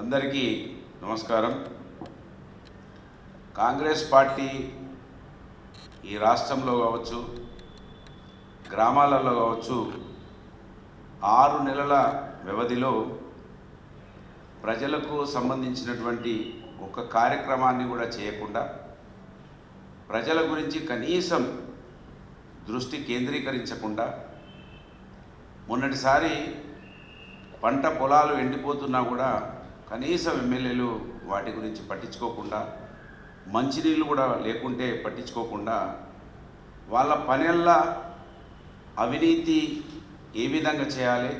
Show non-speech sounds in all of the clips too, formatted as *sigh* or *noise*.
అందరికీ నమస్కారం. కాంగ్రెస్ పార్టీ ఈ రాష్ట్రంలో కావచ్చు గ్రామాలలో కావచ్చు ఆరు నెలల వ్యవధిలో ప్రజలకు సంబంధించినటువంటి ఒక కార్యక్రమాన్ని కూడా చేయకుండా ప్రజల గురించి కనీసం దృష్టి కేంద్రీకరించకుండా మొన్నటిసారి పంట పొలాలు ఎండిపోతున్నా కూడా కనీసం ఎమ్మెల్యేలు వాటి గురించి పట్టించుకోకుండా మంచినీళ్ళు కూడా లేకుంటే పట్టించుకోకుండా వాళ్ళ పనుల్లో అవినీతి ఏ విధంగా చేయాలి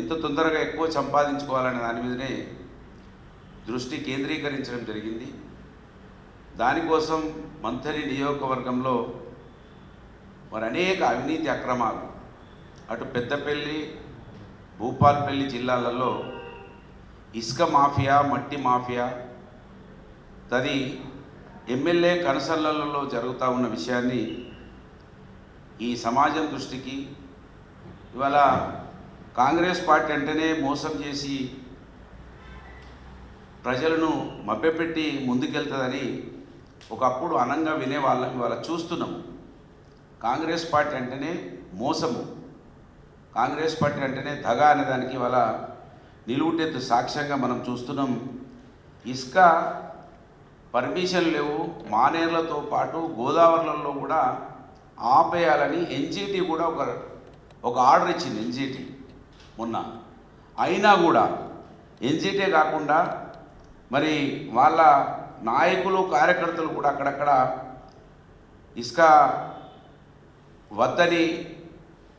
ఎంత తొందరగా ఎక్కువ సంపాదించుకోవాలనే దాని మీదనే దృష్టి కేంద్రీకరించడం జరిగింది. దానికోసం మంత్రి నియోజకవర్గంలో మరి అనేక అవినీతి అక్రమాలు అటు పెద్దపల్లి భూపాల్పల్లి జిల్లాలలో ఇసుక మాఫియా మట్టి మాఫియా తది ఎమ్మెల్యే కనసల్లలో జరుగుతూ ఉన్న విషయాన్ని ఈ సమాజం దృష్టికి ఇవాళ కాంగ్రెస్ పార్టీ అంటేనే మోసం చేసి ప్రజలను మభ్యపెట్టి ముందుకెళ్తుందని ఒకప్పుడు అనంగా వినేవాళ్ళం ఇవాళ చూస్తున్నాము కాంగ్రెస్ పార్టీ అంటేనే మోసము. కాంగ్రెస్ పార్టీ అంటేనే దగా అనేదానికి ఇవాళ నిలువుటెత్తు సాక్ష్యంగా మనం చూస్తున్నాం. ఇసుక పర్మిషన్ లేవు. మానేర్లతో పాటు గోదావరిలలో కూడా ఆపేయాలని ఎన్జీటీ కూడా ఒక ఒక ఆర్డర్ ఇచ్చింది ఎన్జీటీ మొన్న. అయినా కూడా ఎన్జీటీ కాకుండా మరి వాళ్ళ నాయకులు కార్యకర్తలు కూడా అక్కడక్కడ ఇసుక వద్దని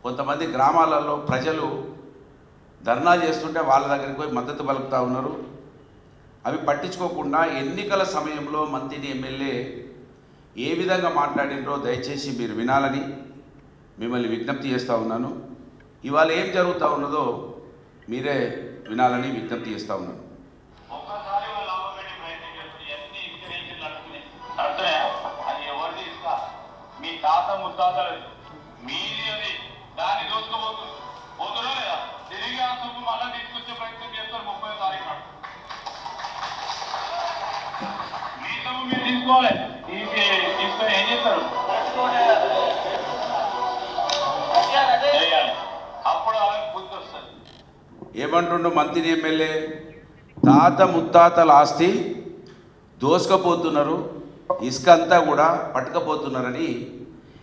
కొంతమంది గ్రామాలలో ప్రజలు ధర్నా చేస్తుంటే వాళ్ళ దగ్గరికి పోయి మద్దతు పలుకుతూ ఉన్నారు. అవి పట్టించుకోకుండా ఎన్నికల సమయంలో మంత్రిని ఎమ్మెల్యే ఏ విధంగా మాట్లాడినరో దయచేసి మీరు వినాలని మిమ్మల్ని విజ్ఞప్తి చేస్తూ ఉన్నాను. ఇవాళ ఏం జరుగుతూ ఉన్నదో మీరే వినాలని విజ్ఞప్తి చేస్తూ ఉన్నాను. మీ తాత ముత్తాతలు మీ తీసుకోవాలి తీసుకొని ఏం చేస్తారు అప్పుడు బుద్ధి వస్తుంది ఏమంటుండు మంత్రి ఎమ్మెల్యే? తాత ముత్తాతల ఆస్తి దోసుకపోతున్నారు ఇసుక అంతా కూడా పట్టుకపోతున్నారని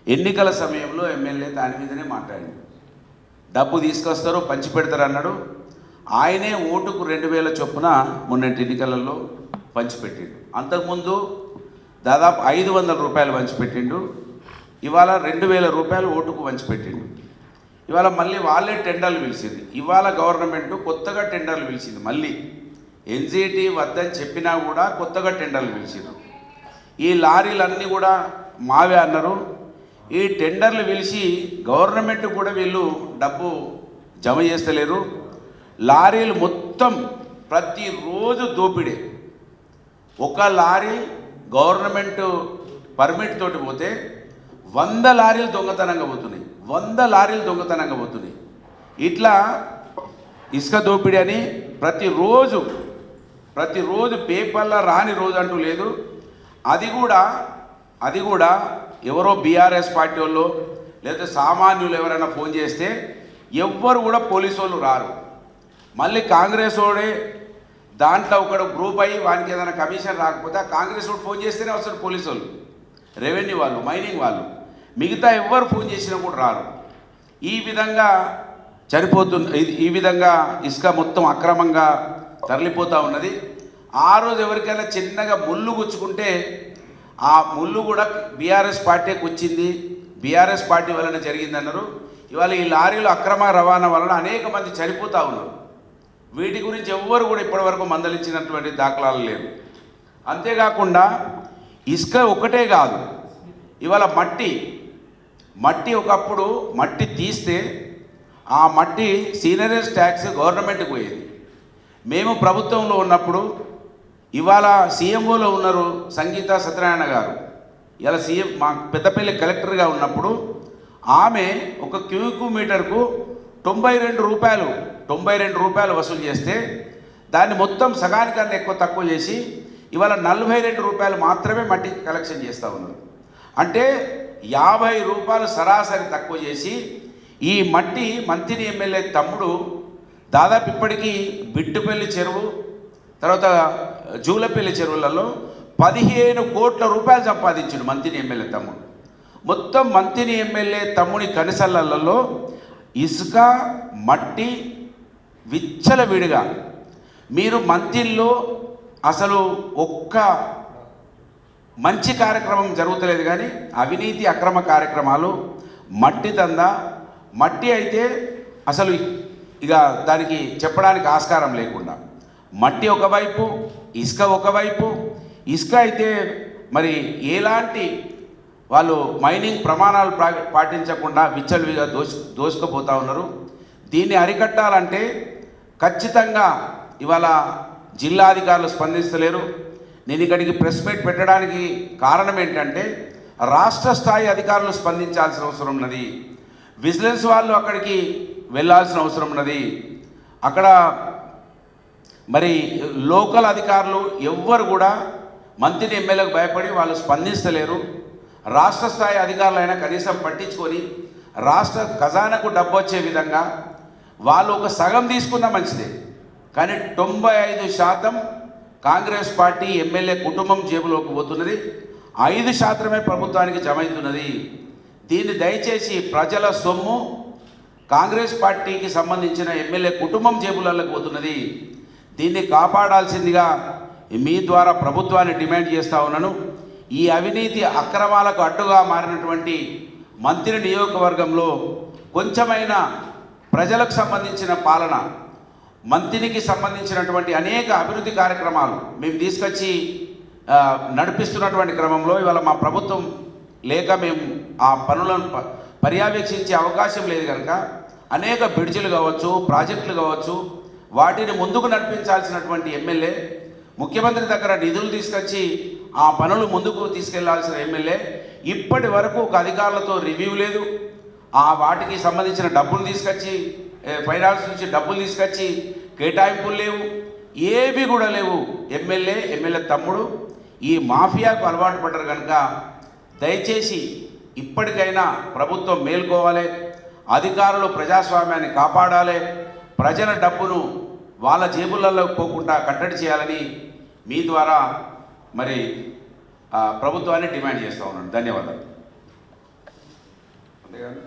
ఎన్నికల సమయంలో ఎమ్మెల్యే దాని మీదనే మాట్లాడింది. డబ్బు తీసుకొస్తారు పంచి పెడతారు అన్నాడు. ఆయనే ఓటుకు రెండు వేల చొప్పున మొన్నటి ఎన్నికలలో పంచిపెట్టిండు అంతకుముందు దాదాపు ఐదు వందల రూపాయలు పంచిపెట్టిండు. ఇవాళ రెండు వేల రూపాయలు ఓటుకు పంచిపెట్టిండు. ఇవాళ మళ్ళీ వాళ్ళే టెండర్లు పిలిచింది. ఇవాళ గవర్నమెంట్ కొత్తగా టెండర్లు పిలిచింది మళ్ళీ. ఎన్జిటి వద్దని చెప్పినా కూడా కొత్తగా టెండర్లు పిలిచిండ్రు ఈ లారీలన్నీ కూడా మావే అన్నారు. ఈ టెండర్లు పిలిచి గవర్నమెంట్ కూడా వీళ్ళు డబ్బు జమ చేస్తలేరు. లారీలు మొత్తం ప్రతిరోజు దోపిడే. ఒక లారీ గవర్నమెంట్ పర్మిట్ తోటి పోతే వంద లారీలు దొంగతనంగా పోతున్నాయి. వంద లారీలు దొంగతనంగా పోతున్నాయి. ఇట్లా ఇసుక దోపిడీ అని ప్రతిరోజు ప్రతిరోజు పేపర్లో రాని రోజు అంటూ లేదు. అది కూడా అది కూడా ఎవరో బీఆర్ఎస్ పార్టీ వాళ్ళు లేదా సామాన్యులు ఎవరైనా ఫోన్ చేస్తే ఎవ్వరు కూడా పోలీసు వాళ్ళు రారు. మళ్ళీ కాంగ్రెస్ వాడే దాంట్లో ఒకడు గ్రూప్ అయ్యి వానికి ఏదైనా కమిషన్ రాకపోతే కాంగ్రెస్ వాడు ఫోన్ చేస్తేనే వస్తారు పోలీసు వాళ్ళు. రెవెన్యూ వాళ్ళు మైనింగ్ వాళ్ళు. మిగతా ఎవ్వరు ఫోన్ చేసినా కూడా రారు. ఈ విధంగా చనిపోతున్న ఈ విధంగా ఇసుక మొత్తం అక్రమంగా తరలిపోతూ ఉన్నది. ఆ రోజు ఎవరికైనా చిన్నగా ముళ్ళు గుచ్చుకుంటే ఆ ముళ్ళు కూడా బీఆర్ఎస్ పార్టీకి వచ్చింది. బీఆర్ఎస్ పార్టీ వలన జరిగిందన్నారు. ఇవాళ ఈ లారీలు అక్రమ రవాణా వలన అనేక మంది చనిపోతూ ఉన్నారు. వీటి గురించి ఎవ్వరు కూడా ఇప్పటివరకు మందలించినటువంటి దాఖలాలు లేవు. అంతేకాకుండా ఇసుక ఒకటే కాదు ఇవాళ మట్టి మట్టి ఒకప్పుడు మట్టి తీస్తే ఆ మట్టి సీనరేజ్ ట్యాక్స్ గవర్నమెంట్కి పోయేది. మేము ప్రభుత్వంలో ఉన్నప్పుడు ఇవాళ సీఎంఓలో ఉన్నారు సంగీత సత్యనారాయణ గారు. ఇలా సీఎం మా పెద్దపల్లి కలెక్టర్గా ఉన్నప్పుడు ఆమె ఒక క్యూకు మీటర్కు తొంభై రెండు రూపాయలు తొంభై రెండు రూపాయలు వసూలు చేస్తే దాన్ని మొత్తం సగానికన్నా ఎక్కువ తక్కువ చేసి ఇవాళ నలభై రెండు రూపాయలు మాత్రమే మట్టి కలెక్షన్ చేస్తూ ఉన్నారు. అంటే యాభై రూపాయలు సరాసరి తక్కువ చేసి ఈ మట్టి మంత్రి ఎమ్మెల్యే తమ్ముడు దాదాపు ఇప్పటికీ బిట్టుపల్లి చెరువు తర్వాత జూలపల్లి చెరువులలో పదిహేను కోట్ల రూపాయలు సంపాదించిండు మంత్రిని ఎమ్మెల్యే తమ్ముడు. మొత్తం మంత్రిని ఎమ్మెల్యే తమ్ముని కనిసలలో ఇసుక మట్టి విచ్చలవిడిగా మీరు మంత్రిలో అసలు ఒక్క మంచి కార్యక్రమం జరుగుతలేదు కానీ అవినీతి అక్రమ కార్యక్రమాలు మట్టి దందా మట్టి అయితే అసలు ఇక దానికి చెప్పడానికి ఆస్కారం లేకుండా. మట్టి ఒకవైపు ఇసుక ఒకవైపు ఇసుక అయితే మరి ఎలాంటి వాళ్ళు మైనింగ్ ప్రమాణాలు పాటించకుండా విచ్చలవిగా దోసు దోసుకుపోతా ఉన్నారు. దీన్ని అరికట్టాలంటే ఖచ్చితంగా ఇవాళ జిల్లా అధికారులు స్పందిస్తలేరు. నేను ఇక్కడికి ప్రెస్ మీట్ పెట్టడానికి కారణం ఏంటంటే రాష్ట్ర స్థాయి అధికారులు స్పందించాల్సిన అవసరం ఉన్నది. విజిలెన్స్ వాళ్ళు అక్కడికి వెళ్ళాల్సిన అవసరం ఉన్నది. అక్కడ మరి లోకల్ అధికారులు ఎవ్వరు కూడా మంత్రిని ఎమ్మెల్యేలకు భయపడి వాళ్ళు స్పందిస్తలేరు. రాష్ట్ర స్థాయి అధికారులైనా కనీసం పట్టించుకొని రాష్ట్ర ఖజానాకు డబ్బు వచ్చే విధంగా వాళ్ళు ఒక సగం తీసుకున్నా మంచిదే. కానీ తొంభై ఐదు శాతం కాంగ్రెస్ పార్టీ ఎమ్మెల్యే కుటుంబం జేబులోకి పోతున్నది. ఐదు శాతమే ప్రభుత్వానికి జమ అవుతున్నది. దీన్ని దయచేసి ప్రజల సొమ్ము కాంగ్రెస్ పార్టీకి సంబంధించిన ఎమ్మెల్యే కుటుంబం జేబులలోకి పోతున్నది. దీన్ని కాపాడాల్సిందిగా మీ ద్వారా ప్రభుత్వాన్ని డిమాండ్ చేస్తా ఉన్నాను. ఈ అవినీతి అక్రమాలకు అడ్డుగా మారినటువంటి మంత్రి నియోజకవర్గంలో కొంచెమైనా ప్రజలకు సంబంధించిన పాలన మంత్రికి సంబంధించినటువంటి అనేక అభివృద్ధి కార్యక్రమాలు మేము తీసుకొచ్చి నడిపిస్తున్నటువంటి క్రమంలో ఇవాళ మా ప్రభుత్వం లేక మేము ఆ పనులను పర్యవేక్షించే అవకాశం లేదు కనుక అనేక బ్రిడ్జిలు కావచ్చు ప్రాజెక్టులు కావచ్చు వాటిని ముందుకు నడిపించాల్సినటువంటి ఎమ్మెల్యే ముఖ్యమంత్రి దగ్గర నిధులు తీసుకొచ్చి ఆ పనులు ముందుకు తీసుకెళ్ళాల్సిన ఎమ్మెల్యే ఇప్పటి వరకు ఒక అధికారులతో రివ్యూ లేదు. ఆ వాటికి సంబంధించిన డబ్బులు తీసుకొచ్చి ఫైనాన్స్ నుంచి డబ్బులు తీసుకొచ్చి కేటాయింపులు లేవు ఏవి కూడా లేవు. ఎమ్మెల్యే ఎమ్మెల్యే తమ్ముడు ఈ మాఫియాకు అలవాటు పడ్డారు కనుక దయచేసి ఇప్పటికైనా ప్రభుత్వం మేల్కోవాలి అధికారులు ప్రజాస్వామ్యాన్ని కాపాడాలి ప్రజల డబ్బును వాళ్ళ జేబులలో పోకుండా కట్టడి చేయాలని మీ ద్వారా మరి ప్రభుత్వాన్ని డిమాండ్ చేస్తూ ఉన్నాను. ధన్యవాదాలు. అంతేగాని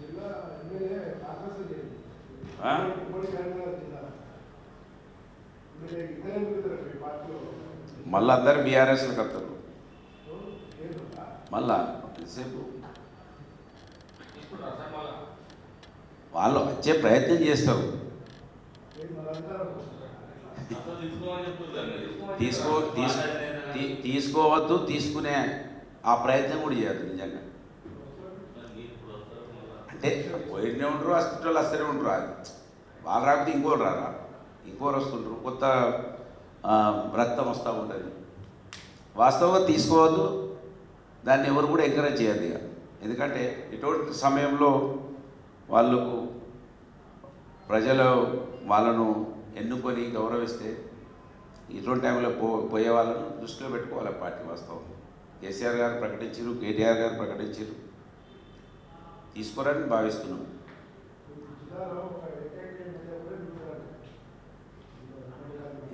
జిల్లా ఎమ్మెల్యే కాంగ్రెస్ చేయండి ఆ? ఉమ్మడి కరీంనగర్ జిల్లా ఎమ్మెల్యే ఇద్దరే మిగులుతారు మీ పార్టీలో మళ్ళీ అందరు బీఆర్ఎస్లకు వస్తారు. మళ్ళా ఎంతసేపు వాళ్ళు వచ్చే ప్రయత్నం చేస్తారు. తీసుకో తీ- తీసుకోవద్దు తీసుకునే ఆ ప్రయత్నం కూడా చేయద్దు నిజంగా. అంటే పోయినే ఉండరు హాస్పిటల్ వస్తూనే ఉంటారు అది వాళ్ళు రాకపోతే ఇంకోరు రారా? ఇంకోరు వస్తుంటారు కొత్త రక్తం వస్తూ ఉంటుంది. వాస్తవంగా తీసుకోవద్దు. దాన్ని ఎవరు కూడా ఎంకరేజ్ చేయద్దు ఇక. ఎందుకంటే ఇటువంటి సమయంలో వాళ్ళకు ప్రజలు వాళ్ళను ఎన్నుకొని గౌరవిస్తే ఇటువంటి టైంలో పో పోయే వాళ్ళను దృష్టిలో పెట్టుకోవాలి పార్టీ వాస్తవం. కేసీఆర్ గారు ప్రకటించారు కేటీఆర్ గారు ప్రకటించారు తీసుకోరని భావిస్తున్నాం జిల్లాలో ఒక ఏకైక ఎమ్మెల్యే కూడా మిగులుతారు.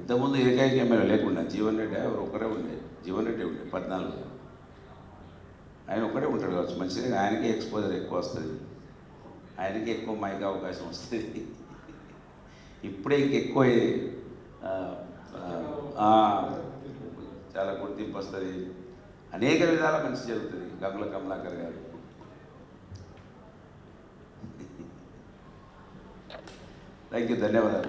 ఇంతకుముందు ఏకైక ఎమ్మెల్యే లేకుండా జీవన్ రెడ్డి ఎవరు ఒకరే ఉండే జీవన్ రెడ్డి ఉండే పద్నాలుగు ఆయన ఒకటే ఉంటాడు కావచ్చు. మంచిగా ఆయనకే ఎక్స్పోజర్ ఎక్కువ వస్తుంది. ఆయనకే ఎక్కువ మైక్ అవకాశం వస్తుంది. ఇప్పుడే ఇంకెక్కువ చాలా గుర్తింపు వస్తుంది. అనేక విధాల మంచి జరుగుతుంది. గంగుల కమలాకర్ గారు. *laughs* థ్యాంక్ యూ ధన్యవాదాలు.